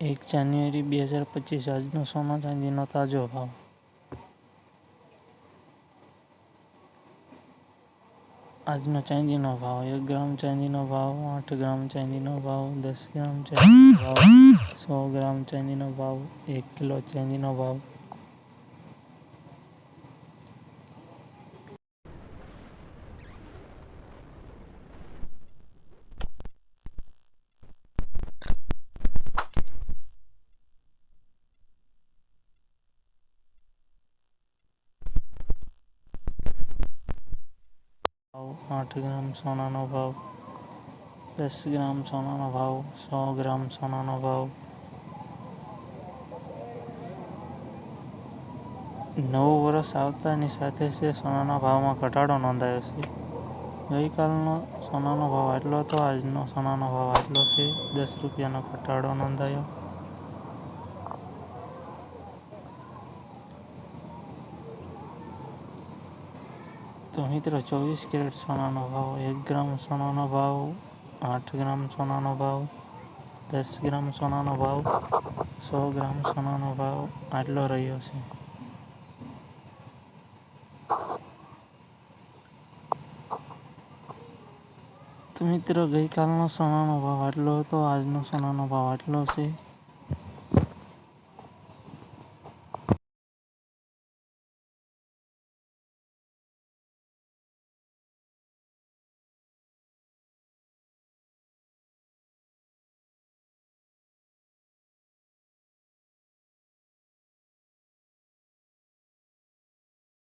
એક જાન્યુઆરી બે હજાર પચીસ આજનો સોના ચાંદીનો તાજો ભાવ. આજનો ચાંદીનો ભાવ, એક ગ્રામ ચાંદીનો ભાવ, આઠ ગ્રામ ચાંદીનો ભાવ, દસ ગ્રામ ચાંદીનો ભાવ, સો ગ્રામ ચાંદીનો ભાવ, એક કિલો ચાંદીનો ભાવ. આઠ ગ્રામ સોનાનો ભાવ દસ ગ્રામ સોનાનો ભાવ સો ગ્રામ સોનાનો ભાવ નવું વર્ષ આવતાની સાથે છે સોનાના ભાવમાં ઘટાડો નોંધાયો છે. ગઈકાલનો સોનાનો ભાવ આટલો હતો, આજનો સોનાનો ભાવ આટલો છે. દસ રૂપિયાનો ઘટાડો નોંધાયો. તો મિત્રો ચોવીસ કેરેટ સોનાનો ભાવ, એક ગ્રામ સોનાનો ભાવ, આઠ ગ્રામ સોનાનો ભાવ, દસ ગ્રામ સોનાનો ભાવ, સો ગ્રામ સોનાનો ભાવ, આટલો રહ્યો છે. તો મિત્રો, ગઈકાલનો સોનાનો ભાવ આટલો હતો, આજનો સોનાનો ભાવ આટલો છે.